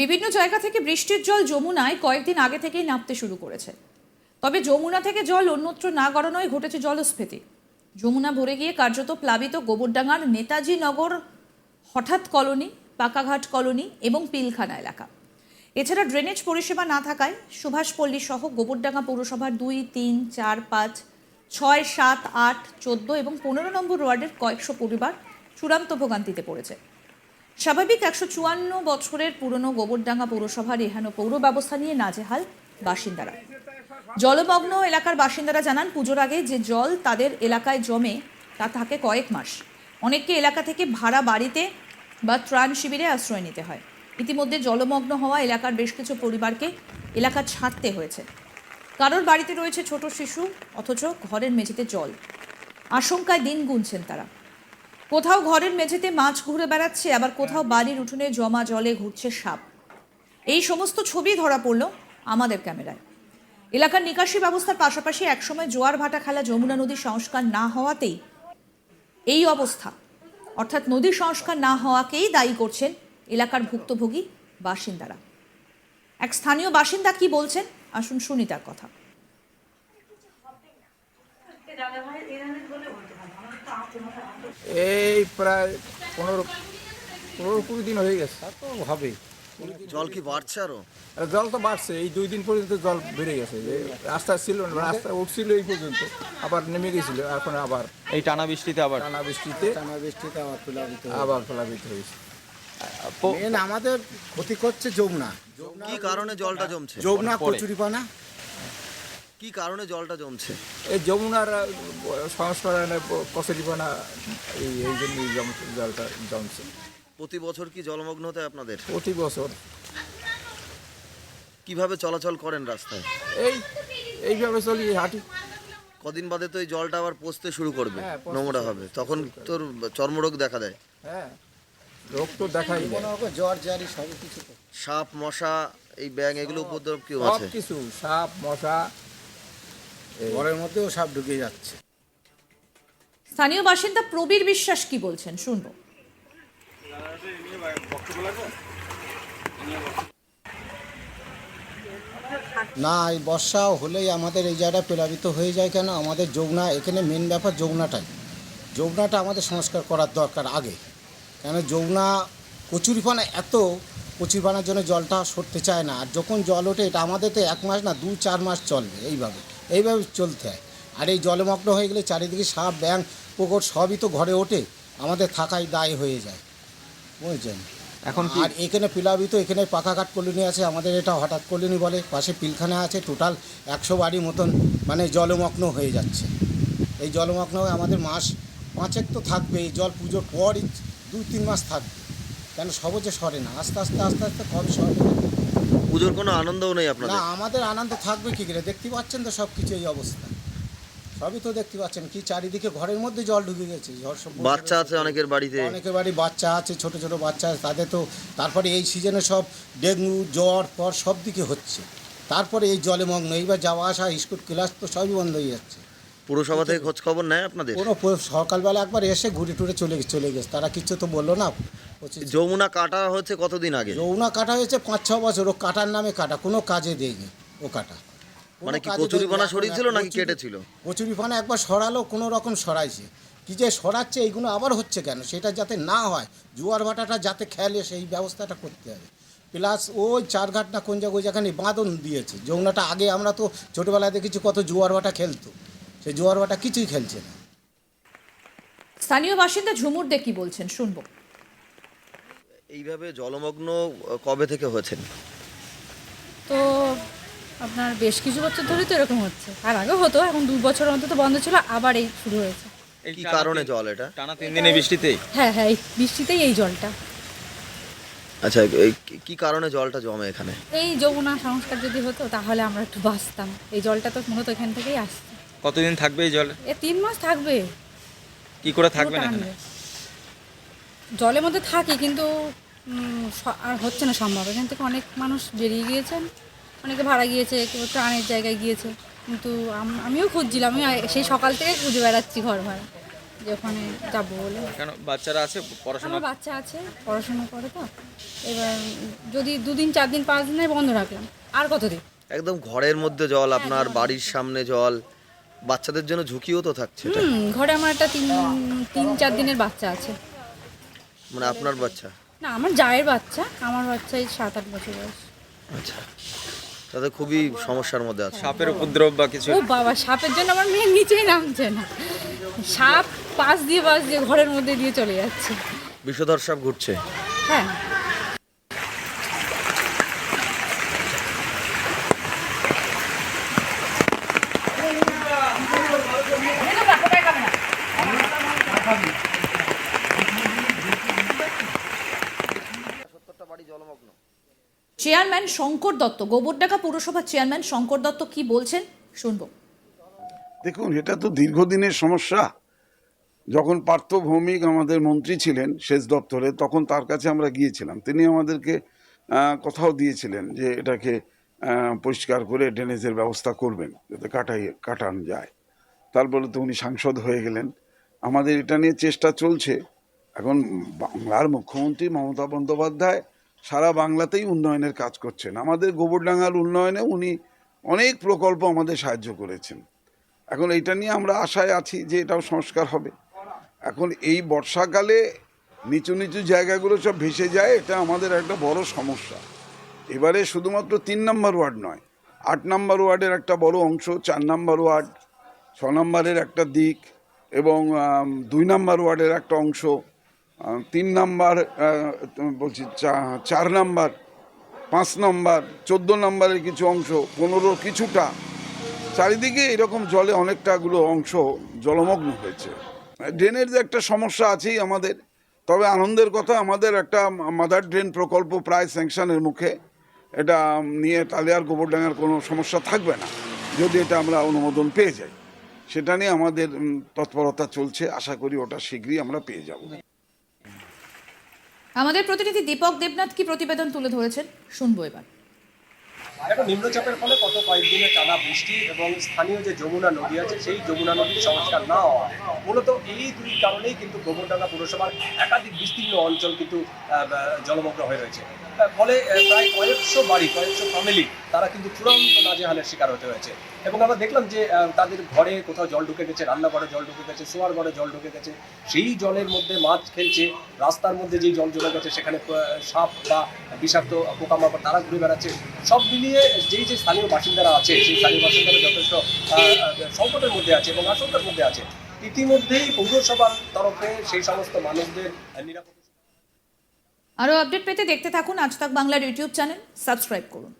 বিভিন্ন জায়গা থেকে বৃষ্টির জল যমুনায় কয়েকদিন আগে থেকেই নামতে শুরু করেছে। তবে যমুনা থেকে জল অন্যত্র না গড়ানোয় ঘটেছে জলস্ফীতি। যমুনা ভরে গিয়ে কার্যত প্লাবিত গোবরডাঙ্গার নেতাজি নগর, হঠাৎ কলোনি, পাকাঘাট কলোনি এবং পিলখানা এলাকা। এছাড়া ড্রেনেজ পরিষেবা না থাকায় সুভাষপল্লী সহ গোবরডাঙ্গা পৌরসভার দুই, তিন, চার, পাঁচ, ছয়, সাত, আট, চোদ্দ এবং পনেরো নম্বর ওয়ার্ডের কয়েকশো পরিবার চূড়ান্ত ভোগান্তিতে পড়েছে। স্বাভাবিক একশো চুয়ান্ন বছরের পুরনো গোবরডাঙ্গা পৌরসভার এহেন পৌর ব্যবস্থা নিয়ে নাজেহাল বাসিন্দারা। জলমগ্ন এলাকার বাসিন্দারা জানান, পুজোর আগে যে জল তাদের এলাকায় জমে, তা থাকে কয়েক মাস। অনেককে এলাকা থেকে ভাড়া বাড়িতে বা ত্রাণ শিবিরে আশ্রয় নিতে হয়। ইতিমধ্যে জলমগ্ন হওয়া এলাকার বেশ কিছু পরিবারকে এলাকা ছাড়তে হয়েছে। কারোর বাড়িতে রয়েছে ছোট শিশু, অথচ ঘরের মেঝেতে জল। আশঙ্কায় দিন গুনছেন তারা। কোথাও ঘরের মেঝেতে মাছ ঘুরে বেড়াচ্ছে, আবার কোথাও বাড়ির উঠোনে জমা জলে ঘুরছে সাপ। এই সমস্ত ছবি ধরা পড়ল আমাদের ক্যামেরায়। এলাকার নিকাশি ব্যবস্থার পাশাপাশি একসময় জোয়ার ভাটা খেলা যমুনা নদী সংস্কার না হওয়াতেই এই অবস্থা। অর্থাৎ নদী সংস্কার না হওয়াকেই দায়ী করছেন এলাকার ভুক্তভোগী বাসিন্দারা। এক স্থানীয় বাসিন্দা কি বলছেন? আসুন শুনি তার কথা। এই প্রায় পনেরো পনেরো কুড়ি দিন হয়ে গেছে। তা তো হবেই জল কি বাড়ছে আরও? আর জল তো বাড়ছে এই দুই দিন পর্যন্ত জল বেড়ে গেছে। যে রাস্তা ছিল না রাস্তা উঠছিল এই পর্যন্ত আবার নেমে গেছিল এখন আবার এই টানা বৃষ্টিতে আবার? টানা বৃষ্টিতে টানা বৃষ্টিতে আবার প্লাবিত আবার প্লাবিত হয়েছে। প- মেন আমাদের ক্ষতি করছে যমুনা। কি কারণে জলটা জমছে? যমুনা। কচুরিপানা। কি কারণে জলটা জমছে? এই যমুনার সংস্করণে কচুরিপানা এই এই জন্যই জলটা জমছে। প্রতি বছর কি জলমগ্ন হতে হয় আপনাদের? প্রতি বছর। কীভাবে চলাচল করেন রাস্তায়? এই এইভাবে চলি হাঁটি। কদিন বাদে তো এই জলটা আবার পচতে শুরু করবে হ্যাঁ, নোংরা হবে। তখন তোর চর্মরোগ দেখা দেয়? হ্যাঁ রোগ তো দেখাই। মনে জ্বর জারি সব কিছু সাপ মশা এই ব্যাঙ এগুলো উপদ্রব কি আছে? সব কিছু সাপ মশা ঘরের মধ্যেও সাপ ঢুকে যাচ্ছে। স্থানীয় বাসিন্দা প্রবীর বিশ্বাস কি বলছেন? শুনব। না এই বর্ষা হলেই আমাদের এই জায়গাটা প্লাবিত হয়ে যায় কেন? আমাদের যমুনা এখানে মেন ব্যাপার যমুনাটাই। যমুনাটা আমাদের সংস্কার করার দরকার আগে। কেন? যমুনা কচুরিপানা এত কচুরিপানার জন্য জলটা সরতে চায় না। আর যখন জল ওঠে এটা আমাদের তো এক মাস না দু চার মাস চলবে এইভাবে। এইভাবে চলতে হয়। আর এই জলমগ্ন হয়ে গেলে চারিদিকে সাপ ব্যাং পুকুর সবই তো ঘরে ওঠে। আমাদের থাকাই দায় হয়ে যায়। বুঝছেন? এখন আর এখানে প্লাবিত এখানে পাকাঘাট কলোনি আছে আমাদের এটা হঠাৎ কলোনি বলে। পাশে পিলখানা আছে টোটাল একশো বাড়ি মতন মানে জলমগ্ন হয়ে যাচ্ছে। এই জলমগ্ন হয়ে আমাদের মাস পাঁচেক তো থাকবে এই জল পুজোর পরই দুই তিন মাস থাকবে। কেন সহজে সরে না? আস্তে আস্তে আস্তে আস্তে কবে সরবে পুজোর কোনো আনন্দও নেই আপনার না আমাদের আনন্দ থাকবে কি করে? দেখতে পাচ্ছেন তো সব কিছু এই অবস্থা। সবই তো দেখতে পাচ্ছেন। কি চারিদিকে ঘরের মধ্যে জল ঢুকে গেছে জল সব বাচ্চা আছে অনেকের বাড়িতে। অনেকের বাড়ি বাচ্চা আছে ছোট ছোট বাচ্চা আছে। তাদের তো তারপরে এই সিজনে সব ডেঙ্গু জ্বর পর সব দিকে হচ্ছে। তারপরে এই জলে মগ্ন। এইবার যাওয়া আসা স্কুল ক্লাস তো সবই বন্ধ হয়ে যাচ্ছে। পুরসভা থেকে খোঁজ খবর নেয় আপনাদের? কোনো সকালবেলা একবার এসে ঘুরে টুরে চলে চলে গেছে। তারা কিছু তো বলল না। যমুনা কাটা হচ্ছে কতদিন আগে? যৌনা কাটা হয়েছে পাঁচ ছ বছর ও কাটার নামে কাটা কোনো কাজে দেয়নি ও কাটা। মানে কি কচুরিপানা। সরিয়েছিল নাকি কচুরি- কেটেছিল? কচুরিপানা একবার সরালো কোনো রকম সরাইছে। কি যে সরাচ্ছে এইগুলো আবার হচ্ছে কেন? সেটা যাতে না হয় জোয়ার ভাটাটা যাতে খেলে সেই ব্যবস্থাটা করতে হবে। প্লাস ওই চারঘাট না কোন জায়গায় যেখানে বাঁধন দিয়েছে। যমুনাটা আগে আমরা তো ছোটোবেলায় দেখেছি কত জোয়ার ভাটা খেলতো। সেই জোয়ার ভাটা কিছুই খেলছে না। স্থানীয় বাসিন্দা ঝুমুর দে কি বলছেন? শুনব। এইভাবে জলমগ্ন কবে থেকে হয়েছেন? তো আপনার বেশ কিছু বছর ধরেই তো এরকম হচ্ছে। আর আগে হতো এখন দু বছর অন্তত বন্ধ ছিল আবার এই শুরু হয়েছে। এই কি কারণে জল এটা? টানা তিন দিনে বৃষ্টিতেই? হ্যাঁ হ্যাঁ এই বৃষ্টিতেই এই জলটা। আচ্ছা এই কি- কারণে জলটা জমে এখানে? এই যমুনা সংস্কার যদি হতো তাহলে আমরা একটু বাঁচতাম। এই জলটা তো মূলত এখান থেকেই আসছে। কতদিন থাকবে এই জল? এ তিন মাস থাকবে। কি করে থাকবে এখানে। জলের মধ্যে থাকি কিন্তু আর হচ্ছে না সম্ভব। এখান থেকে অনেক মানুষ বেরিয়ে গিয়েছেন অনেকে ভাড়া গিয়েছে কেউ ত্রাণের জায়গায় গিয়েছে। কিন্তু আমিও খুঁজছিলাম আমি সেই সকাল থেকে খুঁজে বেড়াচ্ছি ঘর ভাড়া যে ওখানে যাব বলে। কেন বাচ্চারা আছে পড়াশোনা? বাচ্চা আছে পড়াশোনা করে তো। এবার যদি দুদিন চার দিন পাঁচ দিনে বন্ধ রাখলাম আর কতদিন? একদম ঘরের মধ্যে জল আপনার বাড়ির সামনে জল বাচ্চাদের জন্য ঝুঁকিও তো থাকছে ঘরে আমার একটা তিন তিন চার দিনের বাচ্চা আছে। মানে আপনার বাচ্চা? না আমার জায়ের বাচ্চা। আমার বাচ্চা এই সাত আট বছর বয়স। আচ্ছা। তাদের খুবই সমস্যার মধ্যে আছে। সাপের উপদ্রব বা কিছু? ও বাবা সাপের জন্য আমার মেয়ে নিচেই নামছে না। সাপ পাশ দিয়ে পাশ দিয়ে ঘরের মধ্যে দিয়ে চলে যাচ্ছে। বিষধর সাপ ঘুরছে? হ্যাঁ। চেয়ারম্যান শঙ্কর দত্ত গোবরডাকা পৌরসভার চেয়ারম্যান শঙ্কর দত্ত কি বলছেন? শুনব। দেখুন, এটা তো দীর্ঘদিনের সমস্যা। যখন পার্থ ভৌমিক আমাদের মন্ত্রী ছিলেন সেচ দপ্তরে, তখন তার কাছে আমরা গিয়েছিলাম। তিনি আমাদেরকে কথাও দিয়েছিলেন যে এটাকে পরিষ্কার করে ড্রেনেজের ব্যবস্থা করবেন, যাতে কাটাই, কাটান যায়। তারপরে তো উনি সাংসদ হয়ে গেলেন। আমাদের এটা নিয়ে চেষ্টা চলছে। এখন বাংলার মুখ্যমন্ত্রী মমতা বন্দ্যোপাধ্যায় সারা বাংলাতেই উন্নয়নের কাজ করছেন। আমাদের গোবরডাঙ্গার উন্নয়নে উনি অনেক প্রকল্প আমাদের সাহায্য করেছেন। এখন এটা নিয়ে আমরা আশায় আছি যে এটাও সংস্কার হবে। এখন এই বর্ষাকালে নিচু নিচু জায়গাগুলো সব ভেসে যায়, এটা আমাদের একটা বড় সমস্যা। এবারে শুধুমাত্র তিন নম্বর ওয়ার্ড নয়, আট নম্বর ওয়ার্ডের একটা বড় অংশ, চার নম্বর ওয়ার্ড, ছ নম্বরের একটা দিক এবং দুই নম্বর ওয়ার্ডের একটা অংশ তিন নাম্বার বলছি চার নাম্বার, পাঁচ নাম্বার, চোদ্দ নাম্বারের কিছু অংশ, পনেরো কিছুটা। চারিদিকে এরকম জলে অনেকটাগুলো অংশ জলমগ্ন হয়েছে। ড্রেনের যে একটা সমস্যা আছেই আমাদের, তবে আনন্দের কথা আমাদের একটা মাদার ড্রেন প্রকল্প প্রায় স্যাংশনের মুখে। এটা নিয়ে টালিয়ার গোবরডাঙ্গার কোনো সমস্যা থাকবে না, যদি এটা আমরা অনুমোদন পেয়ে যাই। সেটা নিয়ে আমাদের তৎপরতা চলছে, আশা করি ওটা শীঘ্রই আমরা পেয়ে যাব। আমাদের প্রতিনিধি দীপক দেবনাথ কি প্রতিবেদন তুলে ধরেছেন? শুনব এবার। এখন নিম্নচাপের ফলে গত কয়েকদিনে টানা বৃষ্টি এবং স্থানীয় যে যমুনা নদী আছে, সেই যমুনা নদীর সংস্কার না হওয়া মূলত এই দুই কারণেই কিন্তু গোবরডাঙ্গা পৌরসভার একাধিক বিস্তীর্ণ অঞ্চল কিন্তু জলমগ্ন হয়ে রয়েছে। ফলে প্রায় কয়েকশো বাড়ি, কয়েকশো ফ্যামিলি তারা কিন্তু চূড়ান্ত নাজেহালের শিকার হতে হয়েছে। এবং আমরা দেখলাম যে তাদের ঘরে কোথাও জল ঢুকে গেছে, রান্নাঘরে জল ঢুকে গেছে, শোয়ার ঘরে জল ঢুকে গেছে, সেই জলের মধ্যে মাছ খেলছে, রাস্তার মধ্যে যেই জল জমে গেছে, সেখানে সাপ বা বিষাক্ত পোকামাকড় তারা ঘুরে বেড়াচ্ছে, সব মিলিয়ে যেই যে স্থানীয় বাসিন্দারা আছে, সেই স্থানীয় বাসিন্দারা যথেষ্ট সংকটের মধ্যে আছে এবং আশঙ্কার মধ্যে আছে। ইতিমধ্যেই পৌরসভার তরফে সেই সমস্ত মানুষদের নিরাপত্তা আরও আপডেট পেতে দেখতে থাকুন আজ তাক বাংলার ইউটিউব চ্যানেল। সাবস্ক্রাইব করুন।